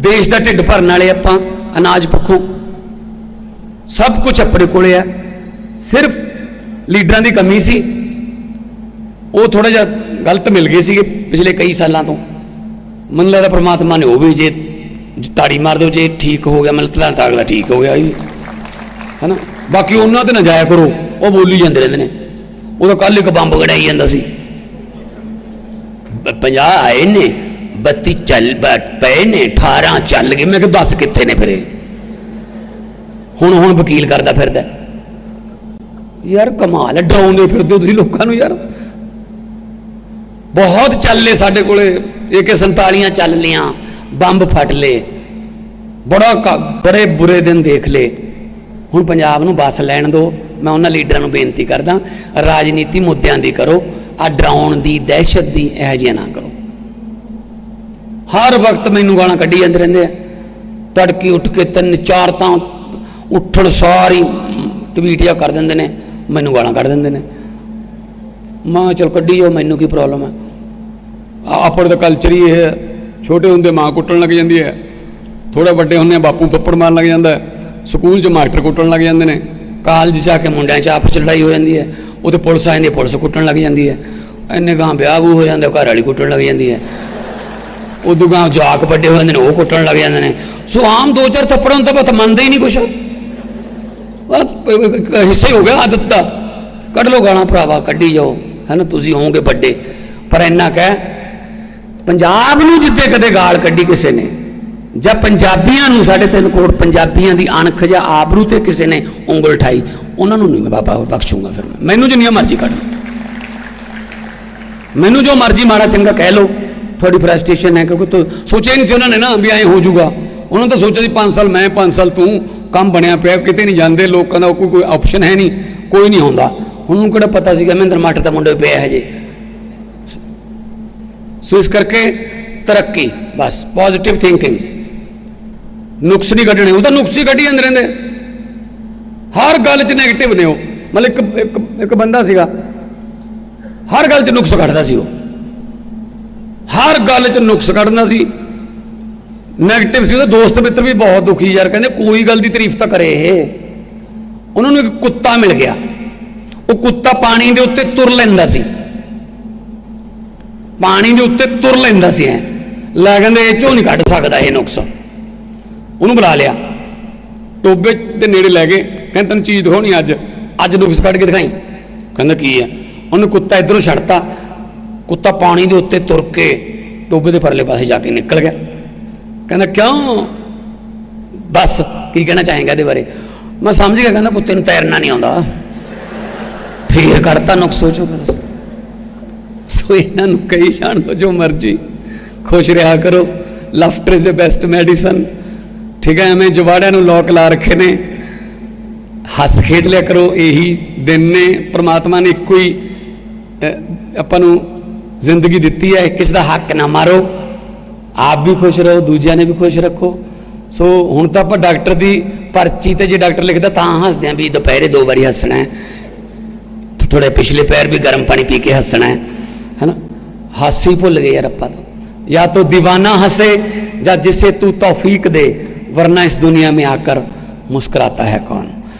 ਦੇਸ਼ ਦਾ ਢਿੱਡ ਭਰਨ ਵਾਲੇ ਆਪਾਂ, ਅਨਾਜ ਪੱਖੋਂ। ਸਭ ਕੁਝ ਆਪਣੇ ਕੋਲੇ ਆ। ਸਿਰਫ ਲੀਡਰਾਂ ਦੀ ਕਮੀ ਸੀ। ਉਹ ਥੋੜਾ ਜਿਹਾ ਗਲਤ ਮਿਲ ਗਏ ਸੀਗੇ ਪਿਛਲੇ ਕਈ ਸਾਲਾਂ ਤੋਂ। ਮੈਨੂੰ ਲੱਗਦਾ ਪ੍ਰਮਾਤਮਾ ਨੇ ਉਹ ਵੀ ਜੇ ਤਾੜੀ ਮਾਰ ਦਿਓ, ਜੇ ਠੀਕ ਹੋ ਗਿਆ ਮਤਲਬ ਤਾਂ ਅਗਲਾ ਠੀਕ ਹੋ ਗਿਆ ਇਹ ਵੀ। ਹੈਨਾ? ਬਾਕੀ ਉਹਨਾਂ ਤੇ ਨਾ ਜਾਇਆ ਕਰੋ। ਉਹ ਬੋਲੀ ਜਾਂਦੇ ਰਹਿੰਦੇ ਨੇ। ਉਹ ਤਾਂ ਕੱਲ ਇੱਕ ਬੰਬ ਗੜਾਈ ਜਾਂਦਾ ਸੀ। 50 ਆਏ ਨੇ। 32 ਚੱਲ ਪਏ ਨੇ 18 ਚੱਲ ਗਏ। ਮੈਂ ਕਿਹਾ ਦੱਸ ਕਿੱਥੇ ਨੇ ਫਿਰੇ ਹੁਣ ਹੁਣ ਵਕੀਲ ਕਰਦਾ ਫਿਰਦਾ। ਯਾਰ ਕਮਾਲ ਹੈ, ਡਰਾਉਂਦੇ ਫਿਰਦੇ ਹੋ ਤੁਸੀਂ ਲੋਕਾਂ ਨੂੰ ਯਾਰ। ਬਹੁਤ ਚੱਲੇ ਸਾਡੇ ਕੋਲੇ AK 47 ਚੱਲ ਲੀਆਂ ਬੰਬ ਫਟ ਲਏ। ਬੜਾ ਬੜੇ ਬੁਰੇ ਦਿਨ ਦੇਖ ਲਏ। ਹੁਣ ਪੰਜਾਬ ਨੂੰ ਬਸ ਲੈਣ ਦਿਓ ਮੈਂ ਉਹਨਾਂ ਲੀਡਰਾਂ ਨੂੰ ਬੇਨਤੀ ਕਰਦਾ, ਰਾਜਨੀਤੀ ਮੁੱਦਿਆਂ ਦੀ ਕਰੋ ਆ ਡਰਾਉਣ ਦੀ ਦਹਿਸ਼ਤ ਦੀ ਇਹ ਜਿਹਾ ਨਾ ਕਰੋ। ਹਰ ਵਕਤ ਮੈਨੂੰ ਗਾਲਾਂ ਕੱਢੀ ਜਾਂਦੇ ਰਹਿੰਦੇ ਆ। ਤੜਕੀ ਉੱਠ ਕੇ ਤਿੰਨ ਚਾਰ ਤਾਂ ਉੱਠਣ ਸਾਰੀ ਟਵੀਟ ਕਰ ਦਿੰਦੇ ਨੇ, ਮੈਨੂੰ ਗਾਲਾਂ ਕੱਢ ਦਿੰਦੇ ਨੇ। ਮਾਂ ਚਲ ਕੱਢੀ ਜਾਓ, ਮੈਨੂੰ ਕੀ ਪ੍ਰੋਬਲਮ ਹੈ ਆ- ਆਪਣੇ ਦਾ ਕਲਚਰ ਹੀ ਇਹ ਹੈ। ਛੋਟੇ ਹੁੰਦੇ ਮਾਂ ਕੁੱਟਣ ਲੱਗ ਜਾਂਦੀ ਹੈ। ਥੋੜੇ ਵੱਡੇ ਹੁੰਦੇ ਆ, ਬਾਪੂ ਪੱਪੜ ਮਾਰਨ ਲੱਗ ਜਾਂਦਾ ਸਕੂਲ 'ਚ ਮਾਸਟਰ ਕੁੱਟਣ ਲੱਗ ਜਾਂਦੇ ਨੇ। ਕਾਲਜ 'ਚ ਆ ਕੇ ਮੁੰਡਿਆਂ 'ਚ ਆਪਸ 'ਚ ਲੜਾਈ ਹੋ ਜਾਂਦੀ ਹੈ। ਉਹਦੇ ਪੁਲਿਸ ਆ ਜਾਂਦੀ ਹੈ ਪੁਲਿਸ ਕੁੱਟਣ ਲੱਗ ਜਾਂਦੀ ਹੈ। ਇੰਨੇ ਗਾਂ ਵਿਆਹ ਵੂ ਹੋ ਜਾਂਦਾ ਘਰ ਵਾਲੀ ਕੁੱਟਣ ਲੱਗ ਜਾਂਦੀ ਹੈ। ਉਦੋਂ ਗਾਂ ਜਵਾਕ ਵੱਡੇ ਹੋ ਜਾਂਦੇ ਨੇ, ਉਹ ਕੁੱਟਣ ਲੱਗ ਜਾਂਦੇ ਨੇ। ਸੋ ਆਮ ਦੋ ਚਾਰ ਥੱਪੜਾਂ ਨੂੰ ਤਾਂ ਮੰਨਦੇ ਹੀ ਨਹੀਂ ਕੁਛ। ਬਸ ਇੱਕ- ਹਿੱਸਾ ਹੀ ਹੋ ਗਿਆ ਆਦਤ ਦਾ। ਕੱਢ ਲਓ ਗਾਲਾਂ ਭਰਾਵਾ, ਕੱਢੀ ਜਾਓ। ਹੈਨਾ ਤੁਸੀਂ ਹੋਵੋਗੇ ਵੱਡੇ। ਪਰ ਇੰਨਾ ਕਹਿ, ਪੰਜਾਬ ਨੂੰ ਜਿੱਦੇ ਕਦੇ ਗਾਲ ਕੱਢੀ ਕਿਸੇ ਨੇ, ਜਾਂ ਪੰਜਾਬੀਆਂ ਨੂੰ ਸਾਡੇ ਤਿੰਨ ਕਰੋੜ ਪੰਜਾਬੀਆਂ ਦੀ ਅਣਖ ਜਾਂ ਆਬਰੂ ਤੇ ਕਿਸੇ ਨੇ ਉਂਗਲ ਠਾਈ ਉਹਨਾਂ ਨੂੰ ਨਹੀਂ ਮੈਂ ਬਾਬਾ ਬਖਸ਼ੂਗਾ ਫਿਰ ਮੈਂ। ਮੈਨੂੰ ਜਿੰਨੀਆਂ ਮਰਜ਼ੀ ਕੱਢ ਮੈਨੂੰ ਜੋ ਮਰਜ਼ੀ ਮਾੜਾ ਚੰਗਾ ਕਹਿ ਲਓ। ਤੁਹਾਡੀ ਫਰਸਟ੍ਰੇਸ਼ਨ ਹੈ, ਕਿਉਂਕਿ ਤੂੰ ਸੋਚਿਆ ਨਹੀਂ ਸੀ ਉਹਨਾਂ ਨੇ ਨਾ ਵੀ ਐਂ ਹੋ ਜਾਊਗਾ ਉਹਨਾਂ ਨੇ ਤਾਂ ਸੋਚਿਆ ਸੀ 5 ਸਾਲ ਮੈਂ 5 ਸਾਲ ਤੂੰ ਕੰਮ ਬਣਿਆ ਪਿਆ, ਕਿਤੇ ਨਹੀਂ ਜਾਂਦੇ ਲੋਕਾਂ ਦਾ, ਕੋਈ ਕੋਈ ਆਪਸ਼ਨ ਹੈ ਨਹੀਂ, ਕੋਈ ਨਹੀਂ ਹੁੰਦਾ ਉਹਨੂੰ ਕਿਹੜਾ ਪਤਾ ਸੀਗਾ, ਮਹਿੰਦਰ ਮਾਟਰ ਦਾ ਮੁੰਡਾ ਪਿਆ ਹੈ ਜੇ ਸੋ ਇਸ ਕਰਕੇ ਤਰੱਕੀ, ਬਸ ਪੋਜ਼ਿਟਿਵ ਥਿੰਕਿੰਗ ਨੁਕਸ ਨਹੀਂ ਕੱਢਣੇ ਉਹ ਤਾਂ ਨੁਕਸ ਹੀ ਕੱਢੀ ਜਾਂਦੇ ਰਹਿੰਦੇ। ਹਰ ਗੱਲ 'ਚ 네ਗੇਟਿਵ ਨੇ ਉਹ। ਮਤਲਬ ਇੱਕ ਇੱਕ ਬੰਦਾ ਸੀਗਾ, ਹਰ ਗੱਲ 'ਚ ਨੁਕਸ ਕੱਢਦਾ ਸੀ ਉਹ। ਹਰ ਗੱਲ 'ਚ ਨੁਕਸ ਕੱਢਦਾ ਸੀ। ਨੈਗੇਟਿਵ ਸੀ, ਉਹਦੇ ਦੋਸਤ ਮਿੱਤਰ ਵੀ ਬਹੁਤ ਦੁਖੀ ਯਾਰ, ਕਹਿੰਦੇ ਕੋਈ ਗੱਲ ਦੀ ਤਾਰੀਫ ਤਾਂ ਕਰੇ ਇਹ। ਉਹਨਾਂ ਨੂੰ ਇੱਕ ਕੁੱਤਾ ਮਿਲ ਗਿਆ। ਉਹ ਕੁੱਤਾ ਪਾਣੀ ਦੇ ਉੱਤੇ ਤੁਰ ਲੈਂਦਾ ਸੀ। ਪਾਣੀ ਦੇ ਉੱਤੇ ਤੁਰ ਲੈਂਦਾ ਸੀ ਐ। ਲੈ ਕਹਿੰਦੇ ਇਹ ਚੋਂ ਨਹੀਂ ਕੱਢ ਸਕਦਾ ਇਹ ਨੁਕਸ। ਉਹਨੂੰ ਬੁਲਾ ਲਿਆ। ਟੋਬੇ ਦੇ ਨੇੜੇ ਲੈ ਗਏ। ਕਹਿੰਦੇ ਤੈਨੂੰ ਚੀਜ਼ ਦਿਖਾਉਣੀ ਅੱਜ। ਅੱਜ ਨੁਕਸ ਕੱਢ ਕੇ ਦਿਖਾਈ। ਕਹਿੰਦਾ ਕੀ ਹੈ ਉਹਨੂੰ ਕੁੱਤਾ ਇਧਰੋਂ ਛੱਡਤਾ। ਕੁੱਤਾ ਪਾਣੀ ਦੇ ਉੱਤੇ ਤੁਰ ਕੇ ਟੋਬੇ ਦੇ ਪਰਲੇ ਪਾਸੇ ਜਾ ਕੇ ਨਿਕਲ ਗਿਆ। ਕਹਿੰਦਾ, ਕਿਉਂ? ਬਸ ਕੀ ਕਹਿਣਾ ਚਾਹੇਗਾ ਇਹਦੇ ਬਾਰੇ? ਮੈਂ ਸਮਝ ਗਿਆ, ਕਹਿੰਦਾ, ਕੁੱਤੇ ਨੂੰ ਤੈਰਨਾ ਨਹੀਂ ਆਉਂਦਾ। ਫੇਰ ਕੱਢਤਾ, ਨੁਕਸ ਸੋਚੋ ਸੋ ਇਹਨਾਂ ਨੂੰ ਕਹੀ ਜਾਣ ਦਿਓ ਜੋ ਮਰਜ਼ੀ। ਖੁਸ਼ ਰਿਹਾ ਕਰੋ। Laughter is the best medicine ਠੀਕ ਹੈ, ਐਵੇਂ ਜਵਾੜਿਆਂ ਨੂੰ ਲੋਕ ਲਾ ਰੱਖੇ ਨੇ। ਹੱਸ ਖੇਡ ਲਿਆ ਕਰੋ। ਇਹੀ ਦਿਨ ਨੇ। ਪ੍ਰਮਾਤਮਾ ਨੇ ਇੱਕੋ ਹੀ ਆਪਾਂ ਨੂੰ ਜ਼ਿੰਦਗੀ ਦਿੱਤੀ ਹੈ ਕਿਸੇ ਦਾ ਹੱਕ ਨਾ ਮਾਰੋ ਆਪ ਵੀ ਖੁਸ਼ ਰਹੋ ਦੂਜਿਆਂ ਨੇ ਵੀ ਖੁਸ਼ ਰੱਖੋ ਸੋ ਹੁਣ ਤਾਂ ਆਪਾਂ ਡਾਕਟਰ ਦੀ ਪਰਚੀ ਤੇ ਜੇ ਡਾਕਟਰ ਲਿਖਦਾ ਤਾਂ ਹੱਸਦੇ ਆਂ ਵੀ ਦੁਪਹਿਰੇ ਦੋ ਵਾਰੀ ਹੱਸਣਾ ਹੈ ਥੋੜੇ ਪਿਛਲੇ ਪੈਰ ਵੀ ਗਰਮ ਪਾਣੀ ਪੀ ਕੇ ਹੱਸਣਾ ਹੈ ਹੈਨਾ ਹਾਸੀ ਭੁੱਲ ਗਏ ਯਾਰ ਆਪਾਂ ਤਾਂ या तो दीवाना हंसे या जिसे तू तौफीक दे वरना इस दुनिया में आकर मुस्कुराता है कौन